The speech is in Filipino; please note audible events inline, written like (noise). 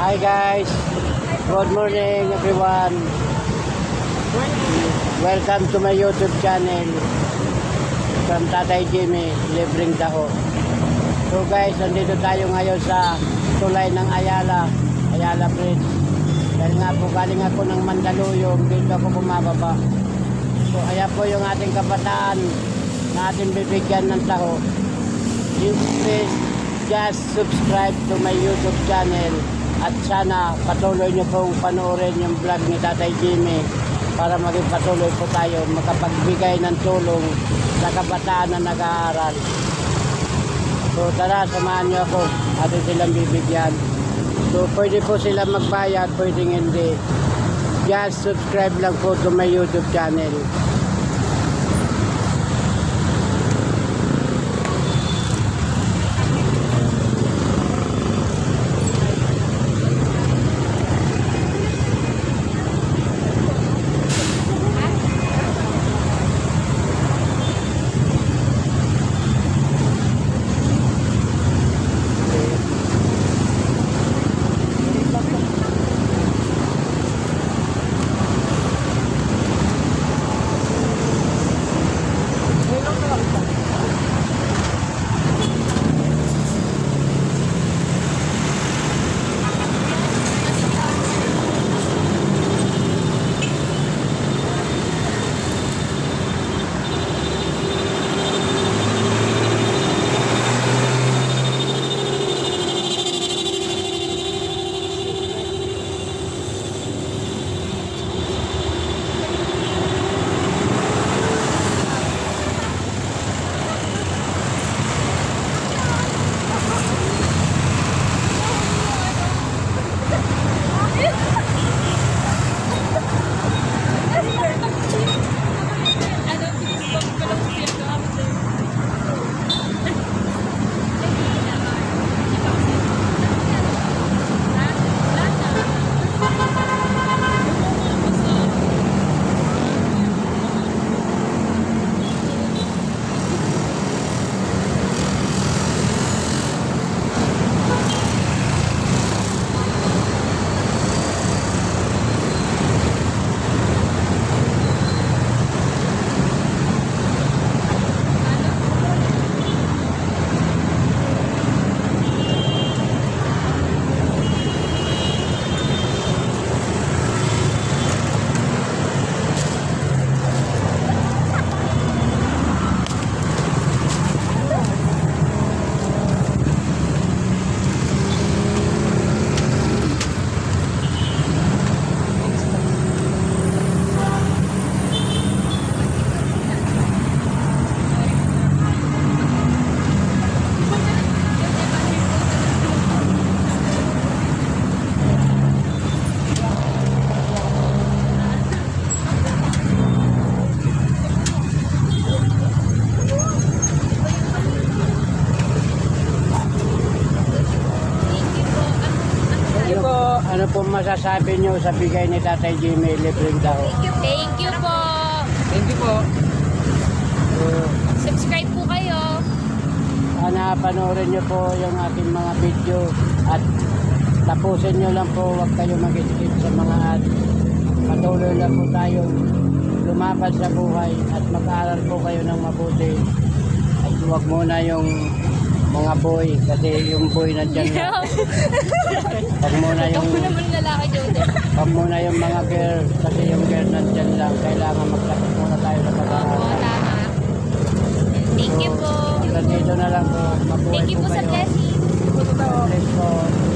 Hi guys. Good morning everyone. Welcome to my YouTube channel. From Tatay Jimmy, Libreng Taho. So guys, nandito tayo ngayon sa tulay ng Ayala, Ayala Bridge. Dahil nga po galing ako ng Mandaluyong, dito ako bumababa. So ayan po yung ating kabataan na ating bibigyan ng taho. You please just subscribe to my YouTube channel at sana patuloy nyo pong panoorin yung vlog ni Tatay Jimmy para maging patuloy po tayo makapagbigay ng tulong sa kabataan na nag-aaral. So tara, samahan nyo ako. Atin silang bibigyan. So pwede po sila magbayad, pwede hindi. Just subscribe lang po to my YouTube channel. Ano, ano po masasabi nyo sa bigay ni Tatay Jimmy libreng daw? Thank you po. Thank you po. So, Subscribe po kayo. sana panoorin nyo po yung aking mga video at tapusin nyo lang po huwag kayo mag-skip sa mga ad. Patuloy lang po tayo lumaban sa buhay at mag-aaral po kayo ng mabuti. At huwag muna yung mga boy kasi yung boy nandiyan na. Pag (laughs) muna yung Ako naman lalaki Joseph. Pag muna yung mga girl kasi yung girl nandiyan lang kailangan magkasama muna tayo sa pag-aaral. Oo, tama. Thank you po. So, na lang po. Mabuhay Thank you po sa blessing. Thank you po.